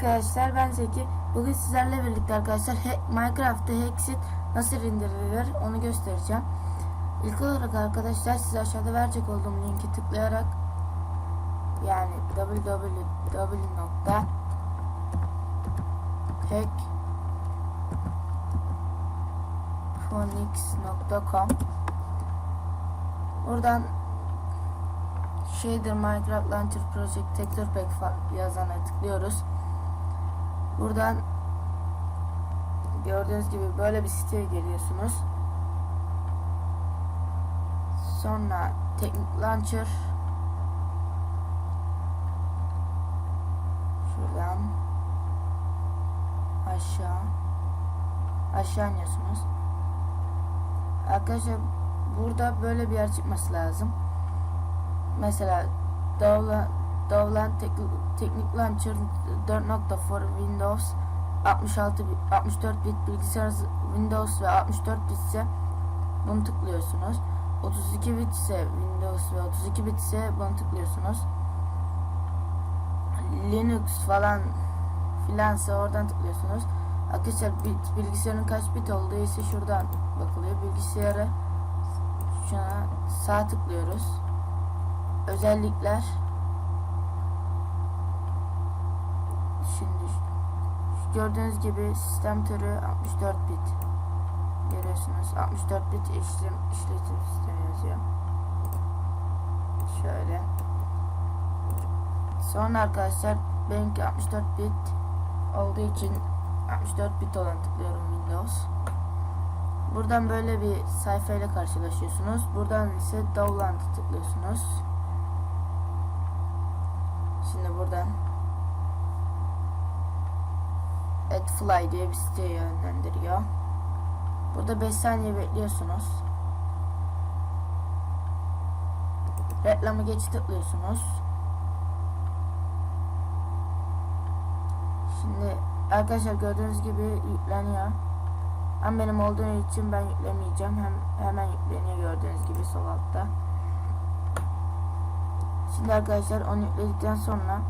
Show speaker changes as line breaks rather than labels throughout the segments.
arkadaşlar ben Zeki. Bugün sizlerle birlikte arkadaşlar Minecraft'ta Hexit nasıl indirilir onu göstereceğim. İlk olarak arkadaşlar size aşağıda verecek olduğum linki tıklayarak yani www.hackphonics.com Buradan Shader Minecraft Launcher Project Texture Pack yazana tıklıyoruz. Buradan gördüğünüz gibi böyle bir siteye geliyorsunuz. Sonra Technic Launcher şuradan aşağı aşağı iniyorsunuz. Arkadaşlar burada böyle bir yer çıkması lazım. Mesela Dovlan, Dovlan Tek- Teknik Launcher 4.4 Windows 66 bit, 64 bit bilgisayar Windows ve 64 bit ise bunu tıklıyorsunuz. 32 bit ise Windows ve 32 bit ise bunu tıklıyorsunuz. Linux falan filansa oradan tıklıyorsunuz. Arkadaşlar bit, bilgisayarın kaç bit olduğu ise şuradan bakılıyor. Bilgisayarı şuna sağ tıklıyoruz özellikler şimdi şu gördüğünüz gibi sistem türü 64 bit. Görüyorsunuz. 64 bit işlem işletim sistemi yazıyor. Şöyle. Sonra arkadaşlar benimki 64 bit olduğu için 64 bit olan tıklıyorum Windows. Buradan böyle bir sayfayla karşılaşıyorsunuz. Buradan ise Download'a tıklıyorsunuz. Şimdi buradan AdFly diye bir siteye yönlendiriyor. Burada 5 saniye bekliyorsunuz. Reklamı geç tıklıyorsunuz. Şimdi arkadaşlar gördüğünüz gibi yükleniyor. Ama benim olduğu için ben yüklemeyeceğim. Hem hemen yükleniyor gördüğünüz gibi sol altta. Şimdi arkadaşlar onu yükledikten sonra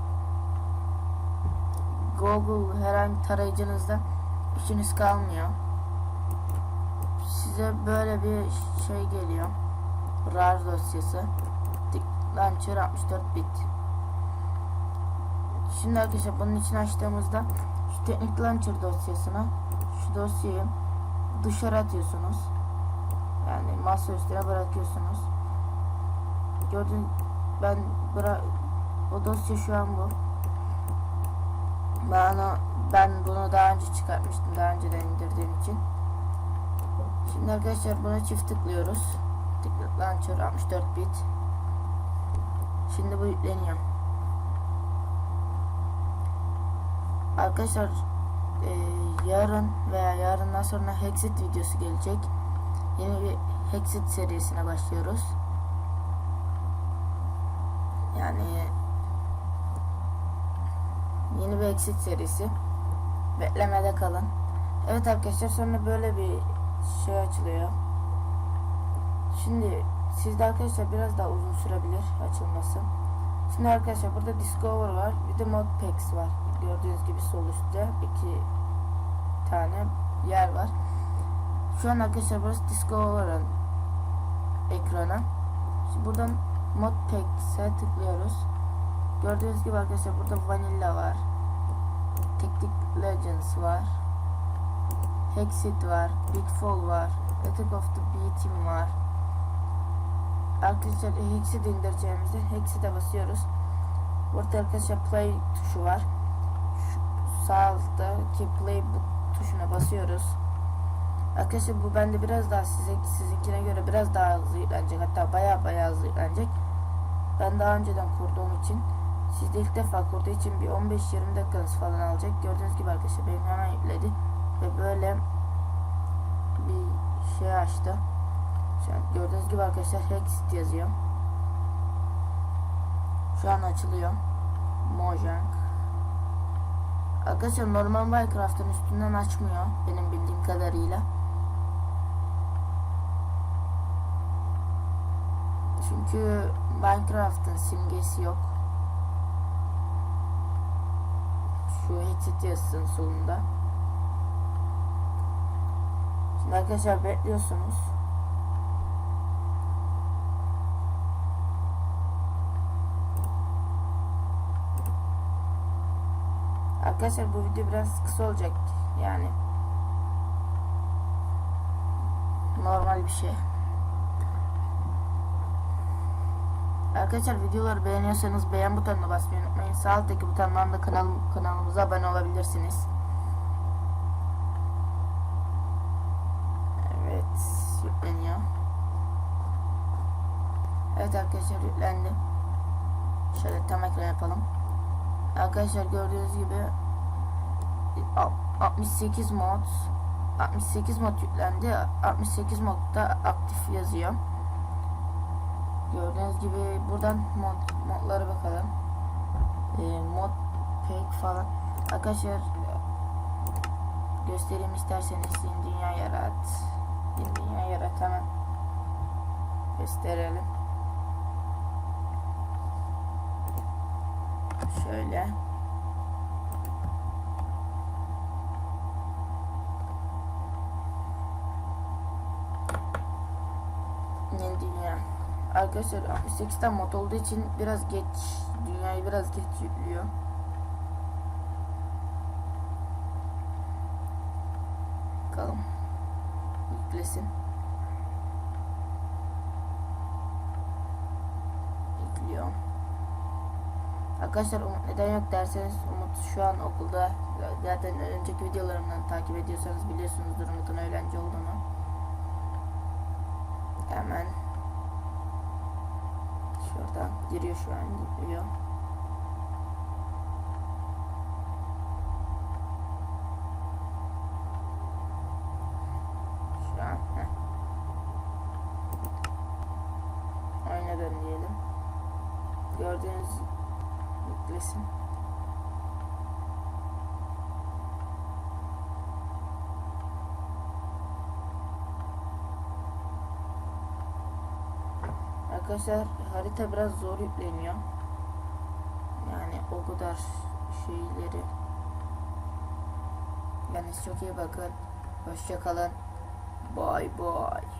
Google herhangi tarayıcınızda işiniz kalmıyor. Size böyle bir şey geliyor. RAR dosyası. Launcher 64 bit. Şimdi arkadaşlar bunun için açtığımızda şu teknik launcher dosyasına şu dosyayı dışarı atıyorsunuz. Yani masa üstüne bırakıyorsunuz. Gördüğünüz ben bıra o dosya şu an bu. Ben onu, ben bunu daha önce çıkartmıştım daha önceden indirdiğim için. Şimdi arkadaşlar buna çift tıklıyoruz. Tıklık launcher 64 bit. Şimdi bu yükleniyor. Arkadaşlar e, yarın veya yarından sonra Hexit videosu gelecek. Yeni bir Hexit serisine başlıyoruz. Yani yeni bir Exit serisi. Beklemede kalın. Evet arkadaşlar sonra böyle bir şey açılıyor. Şimdi sizde arkadaşlar biraz daha uzun sürebilir açılması. Şimdi arkadaşlar burada Discover var. Bir de Modpacks var. Gördüğünüz gibi sol üstte iki tane yer var. Şu an arkadaşlar burası Discover'ın ekranı. Şimdi buradan Modpacks'e tıklıyoruz. Gördüğünüz gibi arkadaşlar burada Vanilla var. Tactic Legends var. Hexit var. Bitfall var. Attack of the B-Team var. Arkadaşlar Hexit indireceğimizde Hexit'e basıyoruz. Burada arkadaşlar play tuşu var. Şu sağ alttaki play tuşuna basıyoruz. Arkadaşlar bu bende biraz daha size sizinkine göre biraz daha hızlı yüklenecek. Hatta baya baya hızlı yüklenecek. Ben daha önceden kurduğum için sizde ilk defa kurduğu için bir 15-20 dakikanız falan alacak. Gördüğünüz gibi arkadaşlar benim hemen yükledi. Ve böyle bir şey açtı. Şu an gördüğünüz gibi arkadaşlar Hexit yazıyor. Şu an açılıyor. Mojang. Arkadaşlar normal Minecraft'ın üstünden açmıyor. Benim bildiğim kadarıyla. Çünkü Minecraft'ın simgesi yok. Şu headset yazısının solunda. Şimdi arkadaşlar bekliyorsunuz. Arkadaşlar bu video biraz kısa olacak yani normal bir şey. Arkadaşlar videoları beğeniyorsanız beğen butonuna basmayı unutmayın. Sağ alttaki butondan da kanal, kanalımıza abone olabilirsiniz. Evet, yükleniyor. Evet arkadaşlar yüklendi. Şöyle tam ekran yapalım. Arkadaşlar gördüğünüz gibi al- 68 mod 68 mod yüklendi. 68 modda aktif yazıyor. Gördüğünüz gibi buradan mod, modlara bakalım. Ee, mod pack falan. Arkadaşlar göstereyim isterseniz yeni dünya yarat. Yeni dünya yarat hemen gösterelim. Şöyle. Arkadaşlar 68'ten mod olduğu için biraz geç dünyayı biraz geç yüklüyor. Bakalım. Yüklesin. Yüklüyor. Arkadaşlar Umut neden yok derseniz Umut şu an okulda zaten önceki videolarımdan takip ediyorsanız biliyorsunuzdur Umut'un öğrenci olduğunu. Hemen şuradan giriyor şu an giriyor. Şu an heh. Oynadım diyelim. Gördüğünüz yüklesin. Arkadaşlar harita biraz zor yükleniyor. Yani o kadar şeyleri. Yani çok iyi bakın. Hoşça kalın. Bye bye.